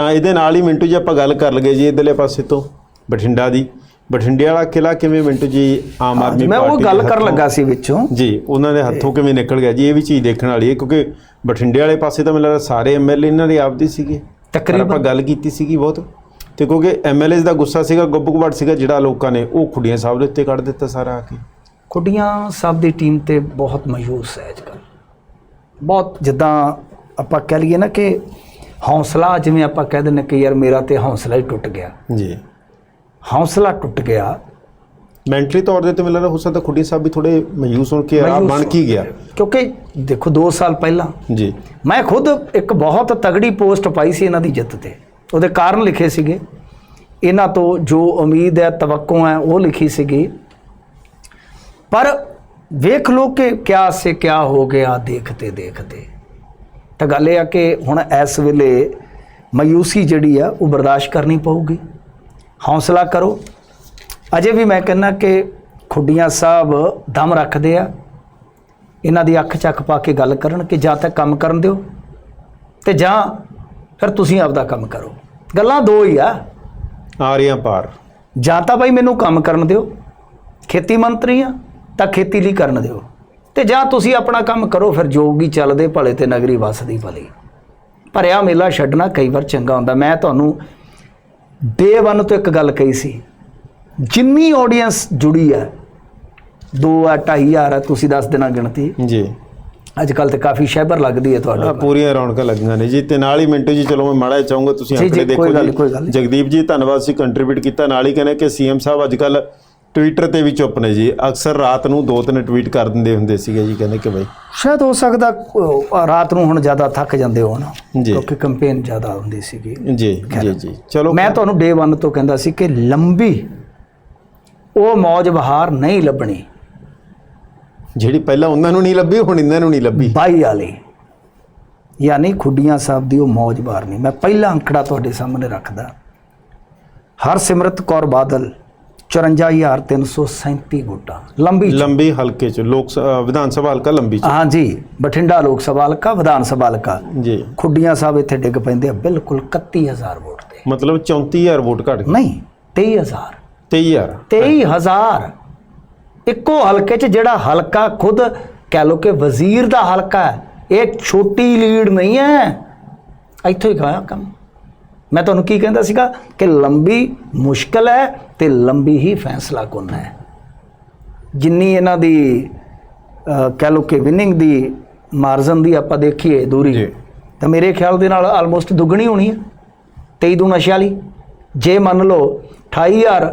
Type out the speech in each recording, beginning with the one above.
ਤਾਂ ਇਹਦੇ ਨਾਲ ਹੀ ਮਿੰਟੂ ਜੀ ਆਪਾਂ ਗੱਲ ਕਰ ਲਗੇ ਜੀ ਇਧਰਲੇ ਪਾਸੇ ਤੋਂ ਬਠਿੰਡਾ ਦੀ। ਬਠਿੰਡੇ ਵਾਲਾ ਕਿਲਾ ਕਿਵੇਂ ਮਿੰਟੂ ਜੀ ਆਮ ਆਦਮੀ ਮੈਂ ਉਹ ਗੱਲ ਕਰਨ ਲੱਗਾ ਸੀ ਵਿੱਚੋਂ। ਜੀ ਉਹਨਾਂ ਦੇ ਹੱਥੋਂ ਕਿਵੇਂ ਨਿਕਲ ਗਿਆ ਜੀ ਇਹ ਵੀ ਚੀਜ਼ ਦੇਖਣ ਵਾਲੀ ਹੈ ਕਿਉਂਕਿ ਬਠਿੰਡੇ ਵਾਲੇ ਪਾਸੇ ਤਾਂ ਮੈਨੂੰ ਲੱਗਦਾ ਸਾਰੇ ਐਮਐਲਏ ਇਹਨਾਂ ਦੇ ਆਪਦੇ ਸੀਗੇ। ਤਕਰੀਬਨ ਆਪਾਂ ਗੱਲ ਕੀਤੀ ਸੀਗੀ ਬਹੁਤ। ਤੇ ਕਿਉਂਕਿ ਐਮਐਲਏਸ ਦਾ ਗੁੱਸਾ ਸੀਗਾ ਗੱਬੂਕਵਾੜ ਸੀਗਾ ਜਿਹੜਾ ਲੋਕਾਂ ਨੇ ਉਹ ਖੁੱਡੀਆਂ ਸਾਹਿਬ ਦੇ ਉੱਤੇ ਕੱਢ ਦਿੱਤਾ ਸਾਰਾ ਆ ਕੇ। ਕੁੜੀਆਂ ਸਭ ਦੀ ਟੀਮ ਤੇ ਬਹੁਤ ਮਾਯੂਸ ਹੈ ਅੱਜਕੱਲ ਬਹੁਤ ਜਿੱਦਾਂ ਆਪਾਂ ਕਹਿ ਲਈਏ ਨਾ ਕਿ ਹੌਸਲਾ ਜਿਵੇਂ ਆਪਾਂ ਕਹਿ ਦਿੰਦੇ ਕਿ ਯਾਰ ਮੇਰਾ ਤੇ ਹੌਸਲਾ ਹੀ ਟੁੱਟ ਗਿਆ। ਜੀ। ਹੌਸਲਾ ਟੁੱਟ ਗਿਆ। ਮੈਂਟਲੀ ਤੌਰ ਦੇ ਤੇ ਮੈਨੂੰ ਲੱਗਦਾ ਹੋ ਸਕਦਾ ਖੁੱਡੀ ਸਾਹਿਬ ਵੀ ਥੋੜੇ ਮਾਯੂਸ ਹੋਣ ਕੇ ਆ ਬਣ ਕੀ ਗਿਆ। ਕਿਉਂਕਿ ਦੇਖੋ 2 ਸਾਲ ਪਹਿਲਾਂ ਜੀ। ਮੈਂ ਖੁਦ ਇੱਕ ਬਹੁਤ ਤਗੜੀ ਪੋਸਟ ਪਾਈ ਸੀ ਇਹਨਾਂ ਦੀ ਜਿੱਤ ਤੇ। ਉਹਦੇ ਕਾਰਨ ਲਿਖੇ ਸੀਗੇ। ਇਹਨਾਂ ਤੋਂ ਜੋ ਉਮੀਦ ਹੈ ਤਵੱਕੋ ਹੈ ਉਹ ਲਿਖੀ ਸੀਗੀ। ਪਰ ਵੇਖ ਲੋ ਕਿ ਕਿਆ ਸੇ ਕਿਆ ਹੋ ਗਿਆ ਦੇਖਤੇ ਦੇਖਤੇ। ਤਾਂ ਗੱਲ ਇਹ ਆ ਕਿ ਹੁਣ ਇਸ ਵੇਲੇ ਮਾਯੂਸੀ ਜਿਹੜੀ ਆ ਉਹ ਬਰਦਾਸ਼ਤ ਕਰਨੀ ਪਊਗੀ। ਹੌਸਲਾ ਕਰੋ। ਅਜੇ ਵੀ ਮੈਂ ਕਹਿੰਦਾ ਕਿ ਖੁੱਡੀਆਂ ਸਾਹਿਬ ਦਮ ਰੱਖਦੇ ਆ। ਇਹਨਾਂ ਦੀ ਅੱਖ ਚੱਕ ਪਾ ਕੇ ਗੱਲ ਕਰਨ ਕਿ ਜਾਂ ਤਾਂ ਕੰਮ ਕਰਨ ਦਿਓ ਤੇ ਜਾਂ ਫਿਰ ਤੁਸੀਂ ਆਪਦਾ ਕੰਮ ਕਰੋ। ਗੱਲਾਂ ਦੋ ਹੀ ਆ। ਆ ਰਹੀਆਂ ਪਾਰ। ਜਾਂ ਤਾਂ ਭਾਈ ਮੈਨੂੰ ਕੰਮ ਕਰਨ ਦਿਓ। ਖੇਤੀ ਮੰਤਰੀ ਆ ਤਾਂ ਖੇਤੀ ਲਈ ਕਰਨ ਦਿਓ। ਤੇ ਜਾਂ ਤੁਸੀਂ ਆਪਣਾ ਕੰਮ ਕਰੋ ਫਿਰ ਜੋਗੀ ਚੱਲਦੇ ਭਲੇ ਤੇ ਨਗਰੀ ਵਸਦੀ ਭਲੀ। ਭਰਿਆ ਮੇਲਾ ਛੱਡਣਾ ਕਈ ਵਾਰ ਚੰਗਾ ਹੁੰਦਾ। ਮੈਂ ਤੁਹਾਨੂੰ ਡੇ ਵਨ ਤੋਂ ਇੱਕ ਗੱਲ ਕਹੀ ਸੀ। ਜਿੰਨੀ ਆਡੀਅנס ਜੁੜੀ ਹੈ 2 ਆ 2.5 ਆ ਤੁਸੀਂ ਦੱਸ ਦੇਣਾ ਗਿਣਤੀ। ਜੀ। ਅੱਜ ਕੱਲ ਤੇ ਕਾਫੀ ਸ਼ਹਿਬਰ ਲੱਗਦੀ ਹੈ ਆ ਤੁਹਾਡੇ ਪੂਰੀਆਂ ਰੌਣਕਾਂ ਲੱਗੀਆਂ ਨੇ ਜੀ। ਤੇ ਨਾਲ ਹੀ ਮਿੰਟੂ ਜੀ ਚਲੋ ਮੈਂ ਮਾੜਾ ਚਾਹੂੰਗਾ ਤੁਸੀਂ ਆਪਣੇ ਦੇਖੋ ਜੀ। ਜਗਦੀਪ ਜੀ ਧੰਨਵਾਦ ਸੀ ਕੰਟਰੀਬਿਊਟ ਕੀਤਾ। ਨਾਲ ਹੀ ਕਹਿੰਦੇ ਕਿ ਸੀਐਮ ਸਾਹਿਬ ਅੱਜ ਕੱਲ ਟਵਿੱਟਰ ਤੇ ਵੀ ਚੁੱਪ ਨੇ ਜੀ। ਅਕਸਰ ਰਾਤ ਨੂੰ ਦੋ ਤਿੰਨ ਟਵੀਟ ਕਰ ਦਿੰਦੇ ਹੁੰਦੇ ਸੀਗੇ ਜੀ ਕਹਿੰਦੇ ਕਿ ਬਈ ਸ਼ਾਇਦ ਹੋ ਸਕਦਾ ਅਹ, ਰਾਤ ਨੂੰ ਹੁਣ ਜ਼ਿਆਦਾ ਥੱਕ ਜਾਂਦੇ ਹੋ ਨਾ ਜੀ। ਕਿਉਂਕਿ ਕੰਪੇਨ ਜ਼ਿਆਦਾ ਹੁੰਦੀ ਸੀਗੀ। ਜੀ ਜੀ ਜੀ। ਚਲੋ ਮੈਂ ਤੁਹਾਨੂੰ ਡੇ 1 ਤੋਂ ਕਹਿੰਦਾ ਸੀ ਕਿ ਲੰਬੀ ਉਹ ਮੌਜ ਬਹਾਰ ਨਹੀਂ ਲੱਭਣੀ। ਜਿਹੜੀ ਪਹਿਲਾਂ ਉਹਨਾਂ ਨੂੰ ਨਹੀਂ ਲੱਭੀ ਹੁਣ ਇਹਨਾਂ ਨੂੰ ਨਹੀਂ ਲੱਭੀ। 22 ਵਾਲੀ। ਯਾਨੀ ਖੁੱਡੀਆਂ ਸਾਹਿਬ ਦੀ ਉਹ ਮੌਜ ਬਹਾਰ ਨਹੀਂ। ਮੈਂ ਪਹਿਲਾ ਅੰਕੜਾ ਤੁਹਾਡੇ ਸਾਹਮਣੇ ਰੱਖਦਾ। ਹਰਸਿਮਰਤ ਕੌਰ ਬਾਦਲ 54337 ਵੋਟਾਂ। ਲੰਬੀ ਲੰਬੀ ਹਲਕੇ ਚ ਲੋਕ ਵਿਧਾਨ ਸਭਾ ਹਲਕਾ ਲੰਬੀ ਚ। ਹਾਂਜੀ ਬਠਿੰਡਾ ਲੋਕ ਸਭਾ ਹਲਕਾ ਵਿਧਾਨ ਸਭਾ ਹਲਕਾ। ਜੀ। ਖੁੱਡੀਆਂ ਸਾਹਿਬ ਇੱਥੇ ਡਿੱਗ ਪੈਂਦੇ ਆ ਬਿਲਕੁਲ 31000 ਵੋਟ ਤੇ। ਮਤਲਬ 34000 ਵੋਟ ਘਟ ਗਈ ਨਹੀਂ 23000 23000 23000 ਇੱਕੋ ਹਲਕੇ 'ਚ ਜਿਹੜਾ ਹਲਕਾ ਖੁਦ ਕਹਿ ਲੋ ਕਿ ਵਜ਼ੀਰ ਦਾ ਹਲਕਾ ਹੈ ਇਹ ਛੋਟੀ ਲੀਡ ਨਹੀਂ ਹੈ। ਇੱਥੋਂ ਹੀ ਖਾਇਆ ਕੰਮ। ਮੈਂ ਤੁਹਾਨੂੰ ਕੀ ਕਹਿੰਦਾ ਸੀਗਾ ਕਿ ਲੰਬੀ ਮੁਸ਼ਕਲ ਹੈ ਤੇ ਲੰਬੀ ਹੀ ਫੈਸਲਾ ਕੁੰਨ ਹੈ। ਜਿੰਨੀ ਇਹਨਾਂ ਦੀ ਕਹਿ ਲੋ ਕਿ ਵਿਨਿੰਗ ਦੀ ਮਾਰਜਨ ਦੀ ਆਪਾਂ ਦੇਖੀਏ ਦੂਰੀ। ਤਾਂ ਮੇਰੇ ਖਿਆਲ ਦੇ ਨਾਲ ਆਲਮੋਸਟ ਦੁੱਗਣੀ ਹੋਣੀ ਹੈ। 23 ਦੂ ਵਾਲੀ ਜੇ ਮੰਨ ਲਓ 28000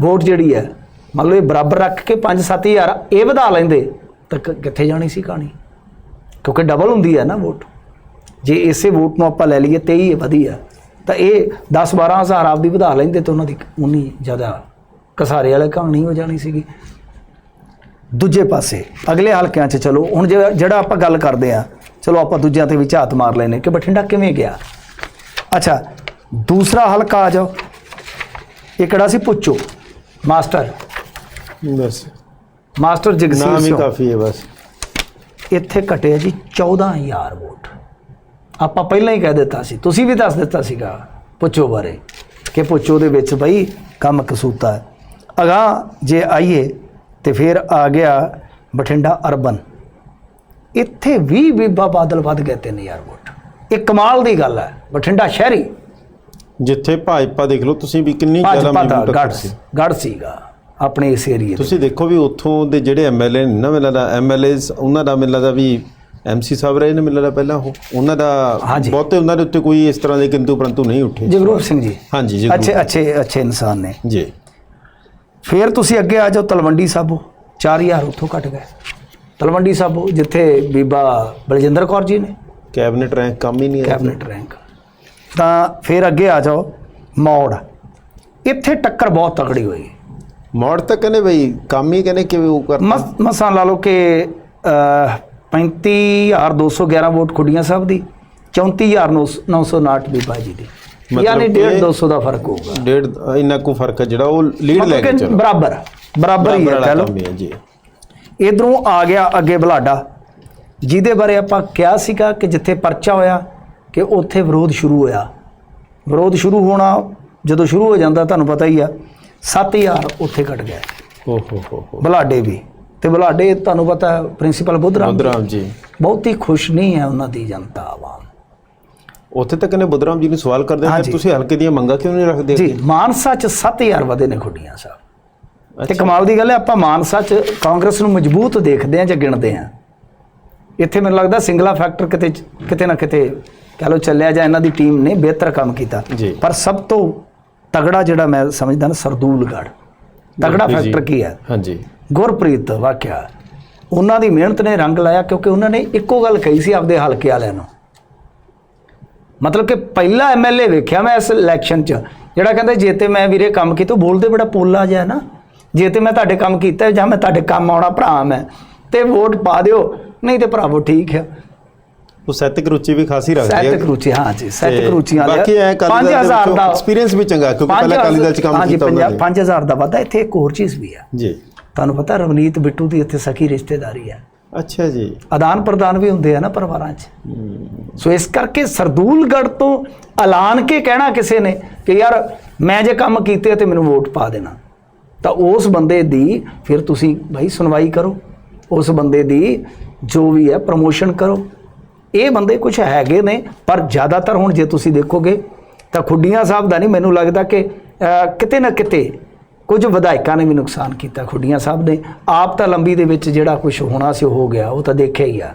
ਵੋਟ ਜਿਹੜੀ ਹੈ ਮੰਨ ਲਓ ਇਹ ਬਰਾਬਰ ਰੱਖ ਕੇ 5-7000 ਇਹ ਵਧਾ ਲੈਂਦੇ ਤਾਂ ਕਿੱਥੇ ਜਾਣੀ ਸੀ ਕਹਾਣੀ? ਕਿਉਂਕਿ ਡਬਲ ਹੁੰਦੀ ਹੈ ਨਾ ਵੋਟ। ਜੇ ਇਸੇ ਵੋਟ ਨੂੰ ਆਪਾਂ ਲੈ ਲਈਏ 23 ਵਧੀਆ ਤਾਂ ਇਹ 10-12000 ਆਪਦੀ ਵਧਾ ਲੈਂਦੇ ਤਾਂ ਉਹਨਾਂ ਦੀ ਉਨੀ ਜ਼ਿਆਦਾ ਕਸਾਰੇ ਵਾਲੇ ਕਹਾਣੀ ਹੋ ਜਾਣੀ ਸੀਗੀ। ਦੂਜੇ ਪਾਸੇ ਅਗਲੇ ਹਲਕਿਆਂ 'ਚ ਚਲੋ ਹੁਣ ਜਿਹੜਾ ਆਪਾਂ ਗੱਲ ਕਰਦੇ ਆ ਚਲੋ ਆਪਾਂ ਦੂਜਿਆਂ ਤੇ ਵੀ ਝਾਤ ਮਾਰ ਲੈਨੇ ਕਿ ਬਠਿੰਡਾ ਕਿਵੇਂ ਗਿਆ? ਅੱਛਾ ਦੂਸਰਾ ਹਲਕਾ ਆ ਜਾਓ। ਇਹ ਕਿਹੜਾ ਸੀ? ਪੁੱਛੋ। ਮਾਸਟਰ। ਬਸ। ਮਾਸਟਰ ਜਗਸੀਰ ਨਾਮ ਹੀ ਸਿੰਘ। ਕਾਫੀ ਹੈ ਬਸ। ਇੱਥੇ ਘਟਿਆ ਜੀ 14000 ਵੋਟ। ਆਪਾਂ ਪਹਿਲਾਂ ਹੀ ਕਹਿ ਦਿੱਤਾ ਸੀ ਤੁਸੀਂ ਵੀ ਦੱਸ ਦਿੱਤਾ ਸੀਗਾ ਪੁੱਛੋ ਬਾਰੇ ਕਿ ਪੁੱਛੋ ਦੇ ਵਿੱਚ ਬਈ ਕੰਮ ਕਸੂਤਾ ਹੈ। ਅਗਾ ਜੇ ਆਈਏ ਤੇ ਫਿਰ ਆ ਗਿਆ ਬਠਿੰਡਾ ਅਰਬਨ। ਇੱਥੇ ਵੀ ਬੀਬਾ ਬਾਦਲ ਵੱਧ ਗਏ 3000 ਵੋਟ। ਇਹ ਕਮਾਲ ਦੀ ਗੱਲ ਹੈ ਬਠਿੰਡਾ ਸ਼ਹਿਰੀ। ਜਿੱਥੇ ਭਾਜਪਾ ਦੇਖ ਲਓ ਤੁਸੀਂ ਵੀ ਕਿੰਨੀ ਜ਼ਿਆਦਾ ਮਜ਼ਬੂਤ ਗੜ ਸੀ ਗੜ ਸੀਗਾ ਆਪਣੇ ਇਸ ਏਰੀਏ ਤੁਸੀਂ ਦੇਖੋ ਵੀ ਉੱਥੋਂ ਦੇ ਜਿਹੜੇ ਐਮਐਲਏ ਨੇ ਨਾ ਮੈਨੂੰ ਲੱਗਦਾ ਐਮਐਲਏਸ ਉਹਨਾਂ ਦਾ ਮੈਨੂੰ ਲੱਗਦਾ ਵੀ ਐਮਸੀ ਸਾਹਿਬ ਰਹੇ ਨੇ ਲੱਗਦਾ ਪਹਿਲਾਂ ਉਹ। ਉਹਨਾਂ ਦਾ ਹਾਂਜੀ। ਬਹੁਤੇ ਉਹਨਾਂ ਦੇ ਉੱਤੇ ਕੋਈ ਇਸ ਤਰ੍ਹਾਂ ਦੇ ਕਿੰਤੂ ਪਰੰਤੂ ਨਹੀਂ ਉੱਠੇ। ਜਗਰੂਪ ਸਿੰਘ ਜੀ। ਹਾਂਜੀ ਜੀ ਅੱਛੇ ਅੱਛੇ ਅੱਛੇ ਇਨਸਾਨ ਨੇ। ਜੀ। ਫਿਰ ਤੁਸੀਂ ਅੱਗੇ ਆ ਜਾਓ ਤਲਵੰਡੀ ਸਾਬੋ। 4000 ਉੱਥੋਂ ਘਟ ਗਏ। ਤਲਵੰਡੀ ਸਾਬੋ ਜਿੱਥੇ ਬੀਬਾ ਬਲਜਿੰਦਰ ਕੌਰ ਜੀ ਨੇ। ਕੈਬਨਿਟ ਰੈਂਕ ਕੰਮ ਹੀ ਨਹੀਂ ਹੈ ਕੈਬਨਿਟ ਰੈਂਕ। ਤਾਂ ਫਿਰ ਅੱਗੇ ਆ ਜਾਓ ਮੌੜ। ਇੱਥੇ ਟੱਕਰ ਬਹੁਤ ਤਕੜੀ ਹੋਈ। ਮੋੜ ਤਾਂ ਕਹਿੰਦੇ ਬਈ ਕੰਮ ਹੀ ਕਹਿੰਦੇ ਕਿਵੇਂ ਉਹ ਕਰ ਮਸ- ਮਸਾਂ ਲਾ ਲਓ ਕਿ ਅਹ, 35211 ਵੋਟ ਖੁੱਡੀਆਂ ਸਾਹਿਬ ਦੀ 34959 ਬੀਬਾ ਜੀ ਦੀ। ਯਾਨੀ ਕਿ- 1.5 200 ਦਾ ਫ਼ਰਕ ਹੋਊਗਾ। ਡੇਢ ਇੰਨਾ ਕੁ ਫ਼ਰਕ ਹੈ ਜਿਹੜਾ ਉਹ ਲੀਡ ਲੈ ਕੇ ਚਲੋ। ਬਰਾਬਰ ਬਰਾਬਰ ਹੀ ਹੈ ਕਹ ਲਓ ਜੀ। ਇਧਰੋਂ ਆ ਗਿਆ ਅੱਗੇ ਬਲਾਡਾ। ਜਿਹਦੇ ਬਾਰੇ ਆਪਾਂ ਕਿਹਾ ਸੀਗਾ ਕਿ ਜਿੱਥੇ ਪਰਚਾ ਹੋਇਆ ਕਿ ਉੱਥੇ ਵਿਰੋਧ ਸ਼ੁਰੂ ਹੋਇਆ। ਵਿਰੋਧ ਸ਼ੁਰੂ ਹੋਣਾ ਜਦੋਂ ਸ਼ੁਰੂ ਹੋ ਜਾਂਦਾ ਤੁਹਾਨੂੰ ਪਤਾ ਹੀ ਆ 7000 ਉੱਥੇ ਕੱਟ ਗਿਆ ਓ ਹੋ ਹੋ ਹੋ। ਬਲਾਡੇ ਵੀ। ਤੇ ਬਲਾਡੇ ਤੁਹਾਨੂੰ ਪਤਾ ਪ੍ਰਿੰਸੀਪਲ ਬੁੱਧਰਾਮ ਬੁੱਧਰਾਮ ਜੀ। ਬਹੁਤ ਹੀ ਖੁਸ਼ ਨਹੀਂ ਹੈ ਉਹਨਾਂ ਦੀ ਜਨਤਾ ਆਵਾਮ। ਉੱਥੇ ਤੱਕ ਨੇ ਬੁੱਧਰਾਮ ਜੀ ਨੂੰ ਸਵਾਲ ਕਰਦੇ ਨੇ। ਤੁਸੀਂ ਹਲਕੇ ਦੀਆਂ ਮੰਗਾਂ ਕਿਉਂ ਨਹੀਂ ਰੱਖਦੇ ਜੀ ਮਾਨਸਾ ਚ 7000 ਵਧੇ ਨੇ ਖੁੱਡੀਆਂ ਸਾਹਿਬ। ਤੇ ਕਮਾਲ ਦੀ ਗੱਲ ਹੈ ਆਪਾਂ ਮਾਨਸਾ ਚ ਕਾਂਗਰਸ ਨੂੰ ਮਜ਼ਬੂਤ ਦੇਖਦੇ ਹਾਂ ਜਾਂ ਗਿਣਦੇ ਹਾਂ। ਇੱਥੇ ਮੈਨੂੰ ਲੱਗਦਾ ਸਿੰਗਲਾ ਫੈਕਟਰ ਕਿਤੇ ਕਿਤੇ ਨਾ ਕਿਤੇ ਕਹ ਲੋ ਚੱਲਿਆ ਜਾਂ ਇਹਨਾਂ ਦੀ ਟੀਮ ਨੇ ਬਿਹਤਰ ਕੰਮ ਕੀਤਾ। ਪਰ ਸਭ ਤੋਂ ਤਗੜਾ ਜਿਹੜਾ ਮੈਂ ਸਮਝਦਾ ਨਾ ਸਰਦੂਲਗੜ ਤਗੜਾ। ਫੈਕਟਰ ਕੀ ਹੈ? ਹਾਂਜੀ। ਗੁਰਪ੍ਰੀਤ ਵਾਕਿਆ। ਉਹਨਾਂ ਦੀ ਮਿਹਨਤ ਨੇ ਰੰਗ ਲਾਇਆ ਕਿਉਂਕਿ ਉਹਨਾਂ ਨੇ ਇੱਕੋ ਗੱਲ ਕਹੀ ਸੀ ਆਪਦੇ ਹਲਕੇ ਵਾਲਿਆਂ ਨੂੰ। ਮਤਲਬ ਕਿ ਪਹਿਲਾ ਐਮਐਲਏ ਵੇਖਿਆ ਮੈਂ ਇਸ ਇਲੈਕਸ਼ਨ 'ਚ ਜਿਹੜਾ ਕਹਿੰਦਾ ਜੇ ਤੇ ਮੈਂ ਵੀਰੇ ਕੰਮ ਕੀਤਾ ਬੋਲਦੇ ਬੜਾ ਪੋਲਾ ਜਿਹਾ ਨਾ। ਜੇ ਤੇ ਮੈਂ ਤੁਹਾਡੇ ਕੰਮ ਕੀਤਾ ਜਾਂ ਮੈਂ ਤੁਹਾਡੇ ਕੰਮ ਆਉਣਾ ਭਰਾ ਮੈਂ ਤੇ ਵੋਟ ਪਾ ਦਿਓ ਨਹੀਂ ਤੇ ਭਰਾਵੋ ਠੀਕ ਹੈ। ਉਹ ਸੈਤਿਕ ਰੁਚੀ ਵੀ ਖਾਸੀ ਰੱਖਦੀ ਹੈ। ਸੈਤਿਕ ਰੁਚੀ ਹਾਂ ਜੀ ਸੈਤਿਕ ਰੁਚੀਆਂ ਬਾਕੀ ਐ ਕਾਲੀ ਦਲ 5000 ਦਾ ਐਕਸਪੀਰੀਅੰਸ ਵੀ ਚੰਗਾ ਕਿਉਂਕਿ ਪਹਿਲਾਂ ਕਾਲੀ ਦਲ ਚ ਕੰਮ ਕੀਤਾ ਉਹਨਾਂ ਨੇ। 5000 ਦਾ ਵਾਧਾ ਇੱਥੇ ਇੱਕ ਹੋਰ ਚੀਜ਼ ਵੀ ਹੈ ਜੀ। ਤੁਹਾਨੂੰ ਪਤਾ ਰਵਨੀਤ ਬਿੱਟੂ ਦੀ ਇੱਥੇ ਸਕੀ ਰਿਸ਼ਤੇਦਾਰੀ ਹੈ। ਅੱਛਾ ਜੀ। ਆਦਾਨ ਪ੍ਰਦਾਨ ਵੀ ਹੁੰਦੇ ਆ ਨਾ ਪਰਿਵਾਰਾਂ 'ਚ। ਸੋ ਇਸ ਕਰਕੇ ਸਰਦੂਲਗੜ੍ਹ ਤੋਂ ਐਲਾਨ ਕੇ ਕਹਿਣਾ ਕਿਸੇ ਨੇ ਕਿ ਯਾਰ ਮੈਂ ਜੇ ਕੰਮ ਕੀਤੇ ਤੇ ਮੈਨੂੰ ਵੋਟ ਪਾ ਦੇਣਾ। ਤਾਂ ਉਸ ਬੰਦੇ ਦੀ ਫਿਰ ਤੁਸੀਂ ਭਾਈ ਸੁਣਵਾਈ ਕਰੋ। ਉਸ ਬੰਦੇ ਦੀ ਜੋ ਵੀ ਹੈ ਪ੍ਰਮੋਸ਼ਨ ਕਰੋ। ਇਹ ਬੰਦੇ ਕੁਝ ਹੈਗੇ ਨੇ ਪਰ ਜ਼ਿਆਦਾਤਰ ਹੁਣ ਜੇ ਤੁਸੀਂ ਦੇਖੋਗੇ ਤਾਂ ਖੁੱਡੀਆਂ ਸਾਹਿਬ ਦਾ ਨਹੀਂ ਮੈਨੂੰ ਲੱਗਦਾ ਕਿ ਕਿਤੇ ਨਾ ਕਿਤੇ ਕੁਝ ਵਿਧਾਇਕਾਂ ਨੇ ਵੀ ਨੁਕਸਾਨ ਕੀਤਾ, ਖੁੱਡੀਆਂ ਸਾਹਿਬ ਨੇ। ਆਪ ਤਾਂ ਲੰਬੀ ਦੇ ਵਿੱਚ ਜਿਹੜਾ ਕੁਝ ਹੋਣਾ ਸੀ, ਉਹ ਹੋ ਗਿਆ, ਉਹ ਤਾਂ ਦੇਖਿਆ ਹੀ ਆ।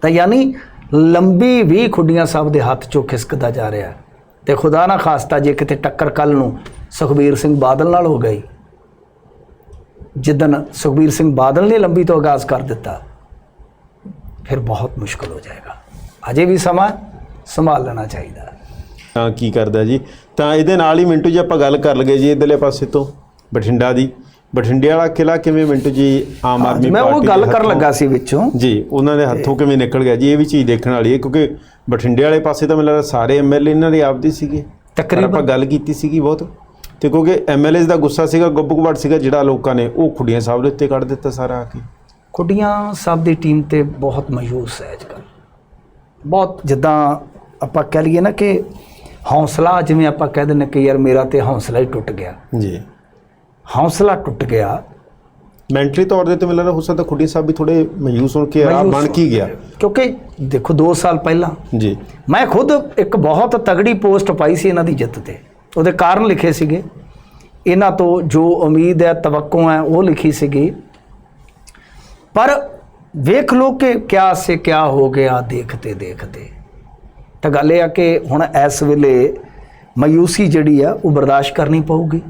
ਤਾਂ ਯਾਨੀ ਲੰਬੀ ਵੀ ਖੁੱਡੀਆਂ ਸਾਹਿਬ ਦੇ ਹੱਥ ਚੋਂ ਖਿਸਕਦਾ ਜਾ ਰਿਹਾ। ਤੇ ਖੁਦਾ ਨਾ ਖਾਸਤਾ ਜੇ ਕਿਤੇ ਟੱਕਰ ਕੱਲ ਨੂੰ ਸੁਖਬੀਰ ਸਿੰਘ ਬਾਦਲ ਨਾਲ ਹੋ ਗਈ। ਜਿੱਦਨ ਸੁਖਬੀਰ ਸਿੰਘ ਬਾਦਲ ਨੇ ਲੰਬੀ ਤੋਂ ਆਗਾਜ਼ ਕਰ ਦਿੱਤਾ, ਫਿਰ ਬਹੁਤ ਮੁਸ਼ਕਲ ਹੋ ਜਾਏਗਾ। ਅਜੇ ਵੀ ਸਮਾਂ ਸੰਭਾਲ ਲੈਣਾ ਚਾਹੀਦਾ। ਤਾਂ ਕੀ ਕਰਦਾ ਜੀ? ਤਾਂ ਇਹਦੇ ਨਾਲ ਹੀ ਮਿੰਟੂ ਜੀ ਆਪਾਂ ਗੱਲ ਕਰ ਲਗੇ ਜੀ ਇਧਰਲੇ ਪਾਸੇ ਤੋਂ। ਬਠਿੰਡਾ ਦੀ। ਬਠਿੰਡੇ ਵਾਲਾ ਕਿਲਾ ਕਿਵੇਂ ਮਿੰਟੂ ਜੀ? ਆਮ ਆਦਮੀ ਮੈਂ ਉਹ ਗੱਲ ਕਰਨ ਲੱਗਾ ਸੀ ਵਿੱਚੋਂ। ਜੀ ਉਹਨਾਂ ਦੇ ਹੱਥੋਂ ਕਿਵੇਂ ਨਿਕਲ ਗਿਆ ਜੀ? ਇਹ ਵੀ ਚੀਜ਼ ਦੇਖਣ ਵਾਲੀ ਹੈ ਕਿਉਂਕਿ ਬਠਿੰਡੇ ਵਾਲੇ ਪਾਸੇ ਤਾਂ ਮੈਨੂੰ ਲੱਗਦਾ ਸਾਰੇ ਐਮਐਲਏ ਇਹਨਾਂ ਦੇ ਆਪਦੇ ਸੀਗੇ। ਤਕਰੀਬਨ। ਆਪਾਂ ਗੱਲ ਕੀਤੀ ਸੀਗੀ ਬਹੁਤ। ਤੇ ਕਿਉਂਕਿ ਐਮਐਲਏ ਦਾ ਗੁੱਸਾ ਸੀਗਾ ਗੁੱਬਗੁਬਾਟ ਸੀਗਾ ਜਿਹੜਾ ਲੋਕਾਂ ਨੇ ਉਹ ਖੁੱਡੀਆਂ ਸਾਹਿਬ ਦੇ ਉੱਤੇ ਕੱਢ ਦਿੱਤਾ ਸਾਰਾ ਆ ਕੇ। ਖੁੱਡੀਆਂ ਸਾਹਿਬ ਦੀ ਟੀਮ ਤੇ ਬਹੁਤ ਮਯੂਸ ਹੈ ਅੱਜਕੱਲ ਬਹੁਤ ਜਿੱਦਾਂ ਆਪਾਂ ਕਹਿ ਲਈਏ ਨਾ ਕਿ ਹੌਸਲਾ ਜਿਵੇਂ ਆਪਾਂ ਕਹਿ ਦਿੰਦੇ ਕਿ ਯਾਰ ਮੇਰਾ ਤੇ ਹੌਸਲਾ ਹੀ ਟੁੱਟ ਗਿਆ। ਜੀ। ਹੌਸਲਾ ਟੁੱਟ ਗਿਆ। ਮੈਂਟਰੀ ਤੌਰ ਦੇ ਤੇ ਮੈਨੂੰ ਲੱਗਦਾ ਹੋ ਸਕਦਾ ਖੁੱਡੀ ਸਾਹਿਬ ਵੀ ਥੋੜੇ ਮਾਯੂਸ ਹੋਣ ਕੇ ਆ ਬਣ ਕੀ ਗਿਆ। ਕਿਉਂਕਿ ਦੇਖੋ 2 ਸਾਲ ਪਹਿਲਾਂ ਜੀ। ਮੈਂ ਖੁਦ ਇੱਕ ਬਹੁਤ ਤਗੜੀ ਪੋਸਟ ਪਾਈ ਸੀ ਇਹਨਾਂ ਦੀ ਜਿੱਤ ਤੇ। ਉਹਦੇ ਕਾਰਨ ਲਿਖੇ ਸੀਗੇ। ਇਹਨਾਂ ਤੋਂ ਜੋ ਉਮੀਦ ਹੈ ਤਵੱਕੋ ਹੈ ਉਹ ਲਿਖੀ ਸੀਗੀ। ਪਰ ਵੇਖ ਲੋ ਕਿ ਕਿਆ ਸੇ ਕਿਆ ਹੋ ਗਿਆ ਦੇਖਤੇ ਦੇਖਤੇ। ਤਾਂ ਗੱਲ ਇਹ ਆ ਕਿ ਹੁਣ ਇਸ ਵੇਲੇ ਮਾਯੂਸੀ ਜਿਹੜੀ ਆ, ਉਹ ਬਰਦਾਸ਼ਤ ਕਰਨੀ ਪਊਗੀ।